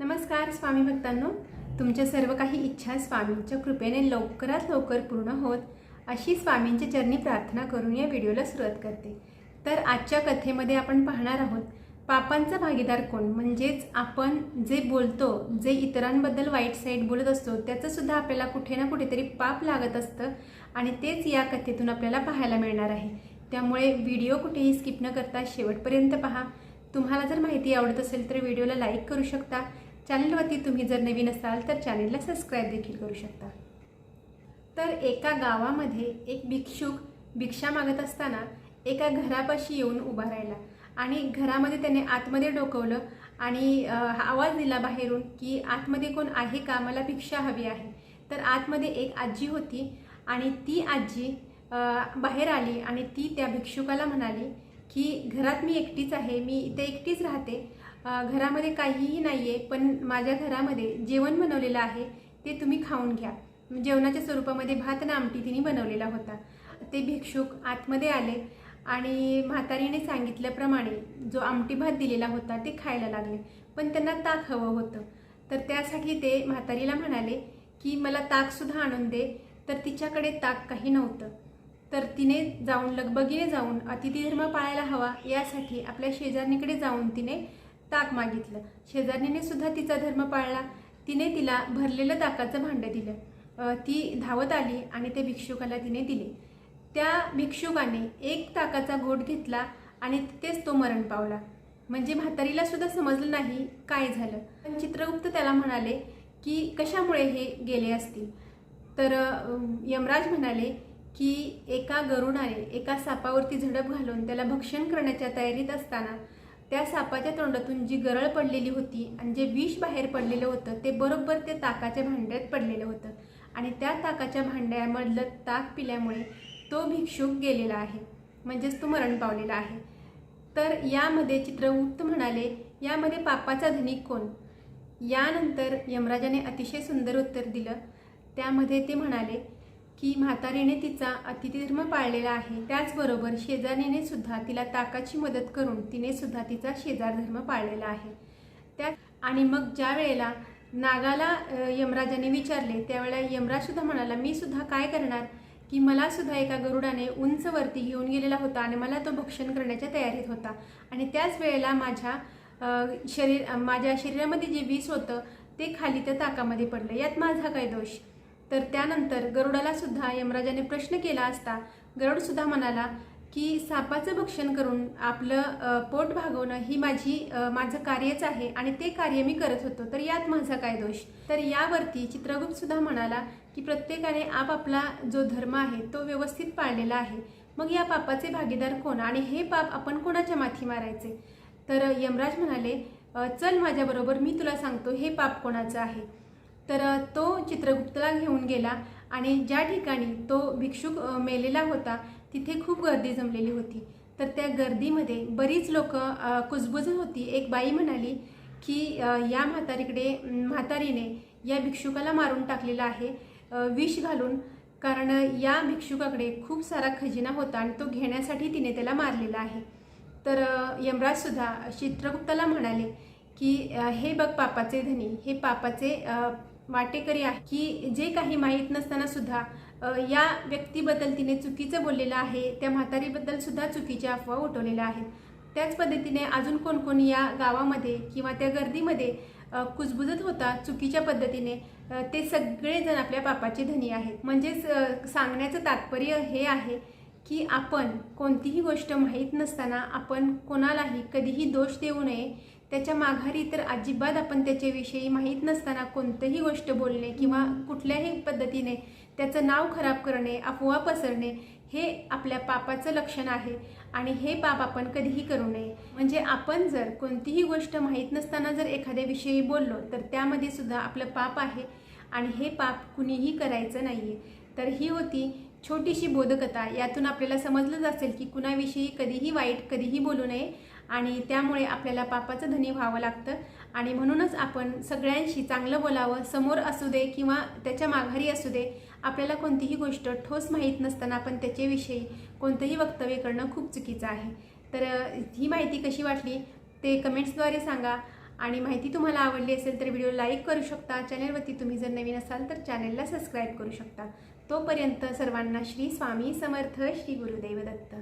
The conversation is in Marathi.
नमस्कार स्वामी भक्तांनो. तुमच्या सर्व काही इच्छा स्वामींच्या कृपेने लवकरात लवकर पूर्ण होत अशी स्वामींच्या चरणी प्रार्थना करून या व्हिडिओला सुरुवात करते. तर आजच्या कथेमध्ये आपण पाहणार आहोत पापांचा भागीदार कोण? म्हणजेच आपण जे बोलतो जे इतरांबद्दल वाईट साईड बोलत असतो त्याचंसुद्धा आपल्याला कुठे ना कुठेतरी पाप लागत असतं आणि तेच या कथेतून आपल्याला पाहायला मिळणार आहे. त्यामुळे व्हिडिओ कुठेही स्किप न करता शेवटपर्यंत पहा. तुम्हाला जर माहिती आवडत असेल तर व्हिडिओला लाईक करू शकता. चॅनलवरती तुम्ही जर नवीन असाल तर चॅनलला सबस्क्राईब देखील करू शकता. तर एका गावामध्ये एक भिक्षुक भिक्षा मागत असताना एका घरापाशी येऊन उभा राहिला आणि घरामध्ये त्याने आतमध्ये डोकवलं आणि आवाज दिला बाहेरून की आतमध्ये कोण आहे का? मला भिक्षा हवी आहे. तर आतमध्ये एक आजी होती आणि ती आजी बाहेर आली आणि ती त्या भिक्षुकाला म्हणाली की घरात मी एकटीच आहे मी इथे एकटीच राहते. घरामध्ये काहीही नाही आहे पण माझ्या घरामध्ये जेवण बनवलेलं आहे ते तुम्ही खाऊन घ्या. जेवणाच्या स्वरूपामध्ये भात आणि आमटी तिने बनवलेला होता. ते भिक्षुक आतमध्ये आले आणि म्हातारीने सांगितल्याप्रमाणे जो आमटी भात दिलेला होता ते खायला लागले. पण त्यांना ताक हवं होतं. तर त्यासाठी ते म्हातारीला म्हणाले की मला ताकसुद्धा आणून दे. तर तिच्याकडे ताक काही नव्हतं. तर तिने जाऊन लगबगीने जाऊन अतिथी धर्म पाळायला हवा यासाठी आपल्या शेजारणीकडे जाऊन तिने ताक मागितलं. शेजारणीने सुद्धा तिचा धर्म पाळला. तिने तिला भरलेलं ताकाचं भांडं दिलं. ती धावत आली आणि ते भिक्षुकाला तिने दिले. त्या भिक्षुकाने एक ताकाचा घोट घेतला आणि तिथेच तो मरण पावला. म्हणजे म्हातारीला सुद्धा समजलं नाही काय झालं. पण चित्रगुप्त त्याला म्हणाले की कशामुळे हे गेले असतील? तर यमराज म्हणाले की एका गरुडाने एका सापावरती झडप घालून त्याला भक्षण करण्याच्या तयारीत असताना त्या सापाच्या तोंडातून जी गरळ पडलेली होती आणि जे विष बाहेर पडलेलं होतं ते बरोबर ते ताकाच्या भांड्यात पडलेलं होतं. आणि त्या ताकाच्या भांड्यामधलं ताक पिल्यामुळे तो भिक्षुक गेलेला आहे. म्हणजेच तो मरण पावलेला आहे. तर यामध्ये चित्रगुप्त म्हणाले यामध्ये पापाचा धनिक कोण? यानंतर यमराजाने अतिशय सुंदर उत्तर दिलं. त्यामध्ये ते म्हणाले की म्हातारीने तिचा अतिथीधर्म पाळलेला आहे. त्याचबरोबर शेजारीने सुद्धा तिला ताकाची मदत करून तिने सुद्धा तिचा शेजार धर्म पाळलेला आहे. त्या आणि मग ज्या वेळेला नागाला यमराजाने विचारले त्यावेळेला यमराज सुद्धा म्हणाला मी सुद्धा काय करणार? की मला सुद्धा एका गरुडाने उंचवरती घेऊन गेलेला होता आणि मला तो भक्षण करण्याच्या तयारीत होता. आणि त्याच वेळेला माझ्या शरीर माझ्या शरीरामध्ये जे विष होतं ते खाली त्या ताकामध्ये पडलं. यात माझा काय दोष? तर त्यानंतर गरुडाला सुद्धा यमराजाने प्रश्न केला असता गरुड सुद्धा म्हणाला की सापाचं भक्षण करून आपलं पोट भागवणं ही माझी माझं कार्यच आहे आणि ते कार्य मी करत होतो तर यात माझा काय दोष? तर यावरती चित्रगुप्त सुद्धा म्हणाला की प्रत्येकाने आपापला जो धर्म आहे तो व्यवस्थित पाळलेला आहे. मग या पापाचे भागीदार कोण आणि हे पाप आपण कोणाच्या माथी मारायचे? तर यमराज म्हणाले चल माझ्याबरोबर मी तुला सांगतो हे पाप कोणाचं आहे. तर तो चित्रगुप्तला घेऊन गेला आणि ज्या ठिकाणी तो भिक्षुक मेलेला होता तिथे खूप गर्दी जमलेली होती. तर त्या गर्दीमध्ये बरीच लोक कुजबुजत होती. एक बाई म्हणाली की या म्हातारीकडे म्हातारीने या भिक्षुकाला मारून टाकलेला आहे. विष घालून कारण या भिक्षुकाकडे खूप सारा खजिना होता आणि तो घेण्यासाठी तिने त्याला मारलेला आहे. तर यमराजसुद्धा चित्रगुप्ताला म्हणाले की हे बघ पापाचे धनी हे पापाचे वाटेकरी आहे. की जे काही माहीत नसताना सुद्धा या व्यक्तीबद्दल तिने चुकीचं बोललेलं आहे त्या म्हातारीबद्दल सुद्धा चुकीच्या अफवा उठवलेल्या आहेत. त्याच पद्धतीने अजून कोण कोण या गावामध्ये किंवा त्या गर्दीमध्ये कुजबुजत होता चुकीच्या पद्धतीने ते सगळेजण आपल्या पापाचे धनी आहेत. म्हणजेच सांगण्याचं तात्पर्य हे आहे की आपण कोणतीही गोष्ट माहीत नसताना आपण कोणालाही कधीही दोष देऊ नये त्याच्या माघारी तर अजिबात आपण त्याच्याविषयी माहीत नसताना कोणतंही गोष्ट बोलणे किंवा कुठल्याही पद्धतीने त्याचं नाव खराब करणे अफवा पसरणे हे आपल्या पापाचं लक्षण आहे. आणि हे पाप आपण कधीही करू नये. म्हणजे आपण जर कोणतीही गोष्ट माहीत नसताना जर एखाद्याविषयी बोललो तर त्यामध्ये सुद्धा आपलं पाप आहे. आणि हे पाप कुणीही करायचं नाही आहे तर ही होती छोटीशी बोधकथा. यातून आपल्याला समजलंच असेल की कुणाविषयी कधीही वाईट कधीही बोलू नये. आणि त्यामुळे आपल्याला पापाचं धनी व्हावं लागतं. आणि म्हणूनच आपण सगळ्यांशी चांगलं बोलावं समोर असू दे किंवा त्याच्या माघारी असू दे आपल्याला कोणतीही गोष्ट ठोस माहीत नसताना आपण त्याच्याविषयी कोणतंही वक्तव्य करणं खूप चुकीचं आहे. तर ही माहिती कशी वाटली ते कमेंट्सद्वारे सांगा. आणि माहिती तुम्हाला आवडली असेल तर व्हिडिओ लाईक करू शकता. चॅनलवरती तुम्ही जर नवीन असाल तर चॅनलला सबस्क्राईब करू शकता. तोपर्यंत सर्वांना श्री स्वामी समर्थ श्री गुरुदेव दत्त.